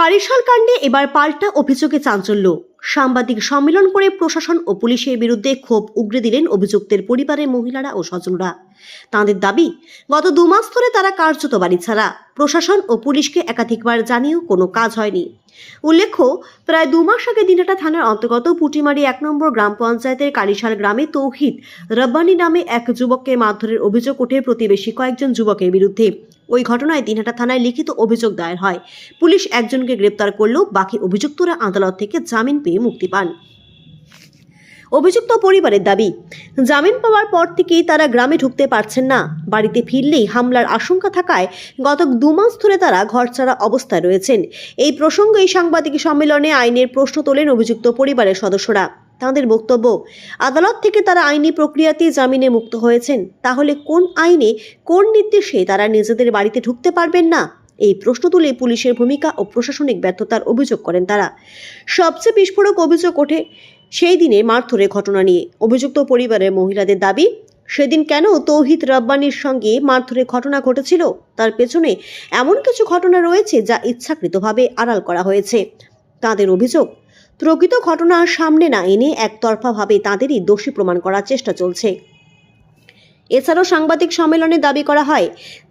কারিশাল কাণ্ডে এবার পাল্টা অভিযোগে চাঞ্চল্য। সাংবাদিক সম্মেলন করে প্রশাসন ও পুলিশের বিরুদ্ধে ক্ষোভ উগরে দিলেন অভিযুক্তের পরিবারের মহিলারা ও স্বজনরা। তাঁদের দাবি, গত দু মাস ধরে তারা কার্যত বাড়ি ছাড়া। প্রশাসন ও পুলিশকে একাধিকবার জানিয়েও কোনো কাজ হয়নি। উল্লেখ্য, প্রায় দু মাস আগে দিনাটা থানার অন্তর্গত পুটিমারি এক নম্বর গ্রাম পঞ্চায়েতের কালিশাল গ্রামে তৌহিদ রব্বানি নামে এক যুবককে মারধরের অভিযোগ ওঠে প্রতিবেশী কয়েকজন যুবকের বিরুদ্ধে। ওই ঘটনায় দিনহাটা থানায় লিখিত অভিযোগ দায়ের হয়। পুলিশ একজনকে গ্রেপ্তার করলেও বাকি অভিযুক্তরা আদালত থেকে জামিন পেয়ে মুক্তি পান। অভিযুক্ত পরিবারের দাবি, জামিন পাওয়ার পর থেকেই তারা গ্রামে ঢুকতে পারছেন না। বাড়িতে ফিরলেই হামলার আশঙ্কা থাকায় গত দু মাস ধরে তারা ঘরছাড়া অবস্থায় রয়েছেন। এই প্রসঙ্গে সাংবাদিক সম্মেলনে আইনের প্রশ্ন তোলেন অভিযুক্ত পরিবারের সদস্যরা। তাদের বক্তব্য, আদালত থেকে তারা আইনি প্রক্রিয়াতেই জামিনে মুক্ত হয়েছেন, তাহলে কোন আইনে, কোন নির্দেশে তারা নিজেদের বাড়িতে ঢুকতে পারবেন না? এই প্রশ্ন তুলে পুলিশের ভূমিকা ও প্রশাসনিক ব্যর্থতার অভিযোগ করেন তারা। সবচেয়ে বিস্ফোরক অভিযোগ ওঠে সেই দিনে মারধরের ঘটনা নিয়ে। অভিযুক্ত পরিবারের মহিলাদের দাবি, সেদিন কেন তৌহিদ রব্বানির সঙ্গে মারধরের ঘটনা ঘটেছিল? তার পেছনে এমন কিছু ঘটনা রয়েছে যা ইচ্ছাকৃতভাবে আড়াল করা হয়েছে। তাদের অভিযোগ প্রকৃত ঘটনা সামনে না এনে একতরফাভাবে তাঁদেরই দোষী প্রমাণ করার চেষ্টা চলছে। এছাড়াও সাংবাদিক সম্মেলনে দাবি করা হয়,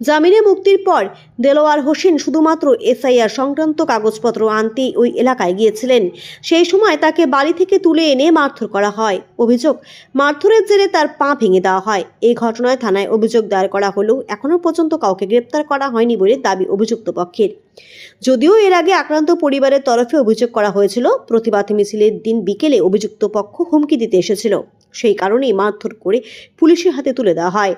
জামিনে মুক্তির পর দেলোয়ার হোসেন শুধুমাত্র এসআইআর সংক্রান্ত কাগজপত্র আনতে ওই এলাকায় গিয়েছিলেন। সেই সময় তাকে বাড়ি থেকে তুলে এনে মারধর করা হয়। অভিযোগ, মারধরের জেরে তার পা ভেঙে দেওয়া হয়। এই ঘটনায় থানায় অভিযোগ দায়ের করা হলেও এখনও পর্যন্ত কাউকে গ্রেপ্তার করা হয়নি বলে দাবি অভিযুক্ত পক্ষের। যদিও এর আগে আক্রান্ত পরিবারের তরফে অভিযোগ করা হয়েছিল, প্রতিবাদ মিছিলের দিন বিকেলে অভিযুক্ত পক্ষ হুমকি দিতে এসেছিল। সেই কারণেই মারধর করে পুলিশের হাতে তুলে দেওয়া হয়।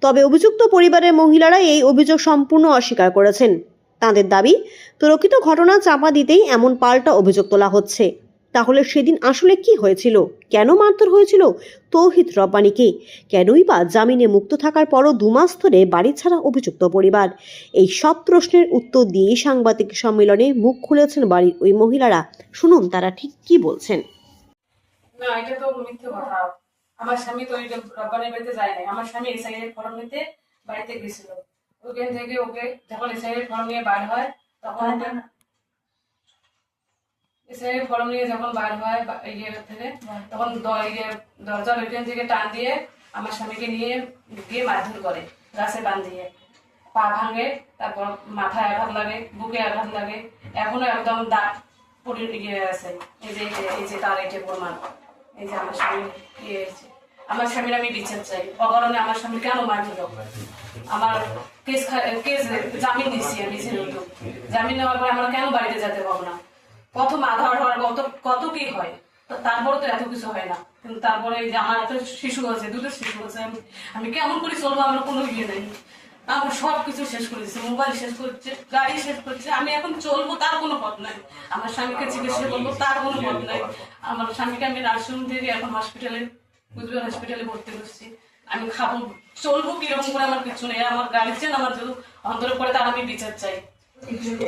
তবে অভিযুক্ত পরিবারের মহিলারা এই অভিযোগ সম্পূর্ণ অস্বীকার করেছেন। তাঁদের দাবি, প্রকৃত ঘটনা চাপা দিতেই এমন পাল্টা অভিযোগ তোলা হচ্ছে। তাহলে সেদিন আসলে কি হয়েছিল? কেন মারধর হয়েছিল? তৌহিদ রব্বানিকে। কেনই বা জামিনে মুক্ত থাকার পরও দুমাস ধরে বাড়ি ছাড়া অভিযুক্ত পরিবার? এই সব প্রশ্নের উত্তর দিয়ে সাংবাদিক সম্মেলনে মুখ খুলেছেন বাড়ির ওই মহিলারা। শুনুন তারা ঠিক কি বলছেন? না এটা তো মিথ্যে কথা। আমার স্বামী তো ওই রব্বানের বাড়িতে যায় নাই। আমার স্বামী এসআই এর ফর্ম নিতে বাড়িতে গেছিল। ওখান থেকে ওকে যখন এসআই এর ফর্ম নিয়ে বার হয় তখন এসআই ফর্ম নিয়ে যখন বার হয় ইয়ে থেকে, তখন ইয়ে দরজার ওইখান থেকে টান দিয়ে আমার স্বামীকে নিয়ে গিয়ে মারধর করে, গাছে বান্ধিয়ে পা ভাঙে, তারপর মাথায় আঘাত লাগে, বুকে আঘাত লাগে, এখনও একদম দাঁত পড়ে ইয়ে আছে। এই যে, এই যে- তার যে প্রমাণ। এই যে আমার স্বামী ইয়ে হয়েছে। আমার স্বামীর আমি বিচার চাই। অকারণে আমার স্বামী কেন মারল আমার কেস কেস জামিন দিচ্ছি আমি জামিন নেওয়ার পরে আমরা কেন বাড়িতে যেতে পাবো না? প্রথম আধার হওয়ার কত কত কি হয়? তো তারপরে তো এত কিছু হয় না। কিন্তু তারপরে যে আমার এত শিশু আছে, দুটো শিশু আছে, আমি আমি কেমন করে চলবো আমার কোনো ইয়ে নেই। আমার সব কিছু শেষ করে দিচ্ছে মোবাইল শেষ করছে, গাড়ি শেষ করছে, আমি এখন চলবো তার কোনো পথ নাই। আমার স্বামীকে চিকিৎসা করব, তার কোনো পথ নাই। আমার স্বামীকে আমি নার্সিং থেকে এখন হসপিটালে কুচবিহার হসপিটালে ভর্তি করছি। আমি খাব, চলবো কীরকম করে আমার কিছু নেই। আমার গাড়ির চেন আমার যদি অন্তরে পড়ে তার আমি বিচার চাই।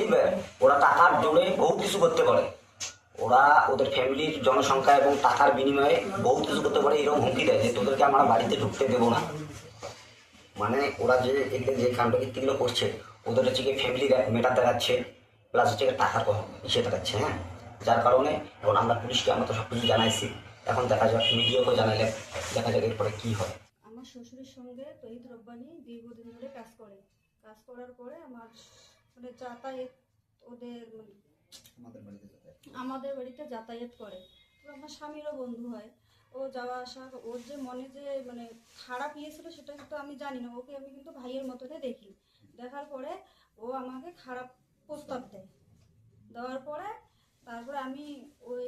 এইবার ওরা টাকার জোরে বহু কিছু করতে পারে। ওরা ওদের ফ্যামিলির জনসংখ্যা এবং টাকার বিনিময়ে বহু কিছু করতে পারে, এরকম হুমকি দেয় যে তোদেরকে আমরা বাড়িতে ঢুকতে দেবো না। মানে ওরা যে যে কাণ্ডকীর্তিগুলো করছে, ওদের হচ্ছে কি ফ্যামিলি মেটার দেখাচ্ছে প্লাস হচ্ছে গিয়ে টাকার ইসে দেখাচ্ছে হ্যাঁ? যার কারণে এখন আমরা পুলিশকে আমরা তো সব কিছু জানাইছি। এখন দেখা যাক, মিডিয়াকেও জানাইলে দেখা যাক এরপরে কী হয়। আমার শ্বশুরের সঙ্গে তহিদ রব্বানি দীর্ঘদিন ধরে কাজ করে। কাজ করার পরে আমার মানে যাতায়াত ওদের মানে আমাদের বাড়িতে যাতায়াত করে। তো আমার স্বামীরও বন্ধু হয়। ও যাওয়া আসা ওর যে মনে যে মানে খারাপ ইয়ে ছিল সেটা কিন্তু আমি জানি না। ওকে আমি কিন্তু ভাইয়ের মতনে দেখি। দেখার পরে ও আমাকে খারাপ প্রস্তাব দেয়। দেওয়ার পরে তারপরে আমি ওই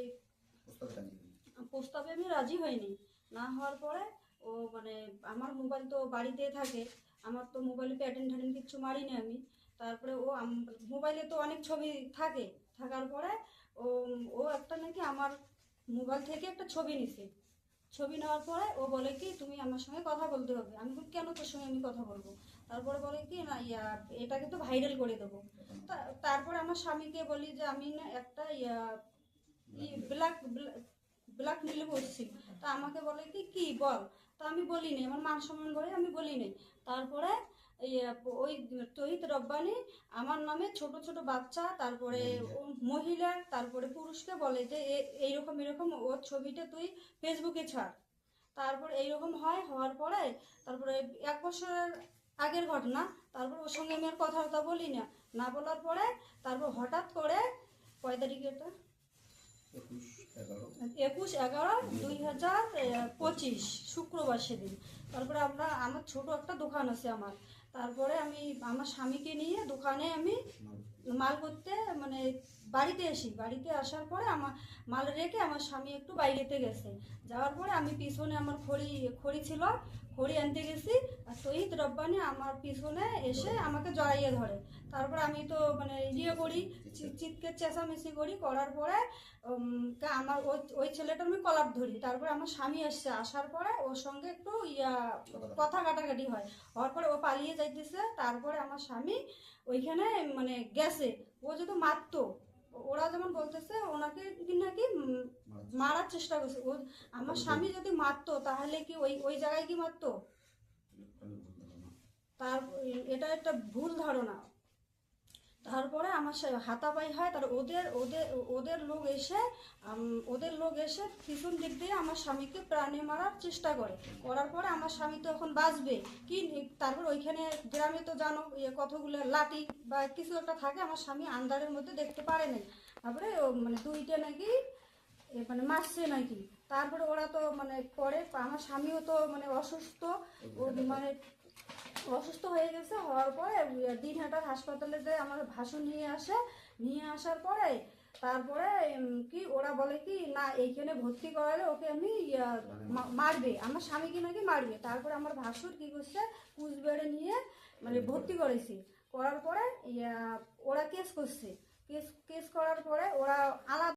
প্রস্তাবে আমি রাজি হইনি। না হওয়ার পরে ও মানে আমার মোবাইল তো বাড়িতে থাকে। আমার তো মোবাইলে প্যাটার্ন ট্যাটার্ন কিচ্ছু মারিনি আমি। তারপরে ও মোবাইলে তো অনেক ছবি থাকে। থাকার পরে ও ও একটা নাকি আমার মোবাইল থেকে একটা ছবি নিছে। ছবি নেওয়ার পরে ও বলে কি, তুমি আমার সঙ্গে কথা বলতে হবে। আমি বলি, কেন তোর সঙ্গে আমি কথা বলব? তারপরে বলে কি, না, ইয়া, এটাকে তো ভাইরাল করে দেবো। তারপরে আমার স্বামীকে বলি যে, আমি না একটা ইয়া ব্ল্যাক ব্ল্যাক মেলে বসছি। তা আমাকে বলে কি কি, বল? তা আমি বলি নি আমার মান সম্মান করে আমি বলি নাই। তারপরে ওই তহিত রব্বানি আমার নামে ছোট ছোট বাচ্চা তারপরে মহিলা তারপরে পুরুষকে বলে যে এইরকম এরকম ওর ছবিটা তুই ফেসবুকে ছাড়। তারপর এইরকম হয় হওয়ার পরে তারপরে এক বছরের আগের ঘটনা তারপর ওর সঙ্গে আমি আর কথাবার্তা বলি না। না বলার পরে তারপর হঠাৎ করে কয় তারিখ এটা? একুশ এগারো। দুই হাজার পঁচিশ শুক্রবার সেদিন। তারপরে আমরা আমার ছোট একটা দোকান আছে আমার। তারপরে আমি আমার স্বামীকে নিয়ে দোকানে আমি মাল করতে মানে বাড়িতে আসি। বাড়িতে আসার পরে আমার মাল রেখে আমার স্বামী একটু বাইরেতে গেছে। যাওয়ার পরে আমি পিছনে আমার খড়ি খড়ি ছিল খড়ি আনতে গেছি আর শহীদ রব্বানি আমার পিছনে এসে আমাকে জড়াইয়ে ধরে। তারপর আমি তো মানে ইয়ে করি চিৎকে চেঁচামেচি করি করার পরে আমার ওই ওই ছেলেটার আমি কলাপ ধরি। তারপরে আমার স্বামী আসছে আসার পরে ওর সঙ্গে একটু ইয়া কথা কাটাকাটি হয়। হওয়ার পরে ও পালিয়ে যাইতেছে তারপরে আমার স্বামী ওইখানে মানে গেছে। ও যদি মারতো ওরা যেমন বলতেছে ওনাকে কি নাকি মারার চেষ্টা করছে। ও আমার স্বামী যদি মারতো তাহলে কি ওই ওই জায়গায় কি মারতো? তার এটা একটা ভুল ধারণা। তারপরে আমার সা- হাতাপাই হয়, তার ওদের ওদের ওদের লোক এসে ওদের লোক এসে পিছন দিক দিয়ে আমার স্বামীকে প্রাণে মারার চেষ্টা করে। করার পরে আমার স্বামী তো এখন বাঁচবে। কি তারপর ওইখানে গ্রামে তো জানো ইয়ে কতগুলো লাঠি বা কিছু একটা থাকে, আমার স্বামী আন্ধারের মধ্যে দেখতে পারে না তারপরে মানে দুইটা নাকি মানে মারছে নাকি। তারপরে ওরা তো মানে পরে আমার স্বামীও তো মানে অসুস্থ। মানে অসুস্থ হয়ে গেছে হওয়ার পরে দিনহাটার হাসপাতালে যে আমার ভাসুর নিয়ে আসে, নিয়ে আসার পরে তারপরে কি ওরা বলে কি, না, এইখানে ভর্তি করালে ওকে আমি মারবে, আমার স্বামীকে নাকি মারবে। তারপরে আমার ভাসুর কি করছে, কুচবিহারে নিয়ে মানে ভর্তি করেছি। করার পরে ওরা কেস করছে। কেস কেস করার পরে ওরা আলাদা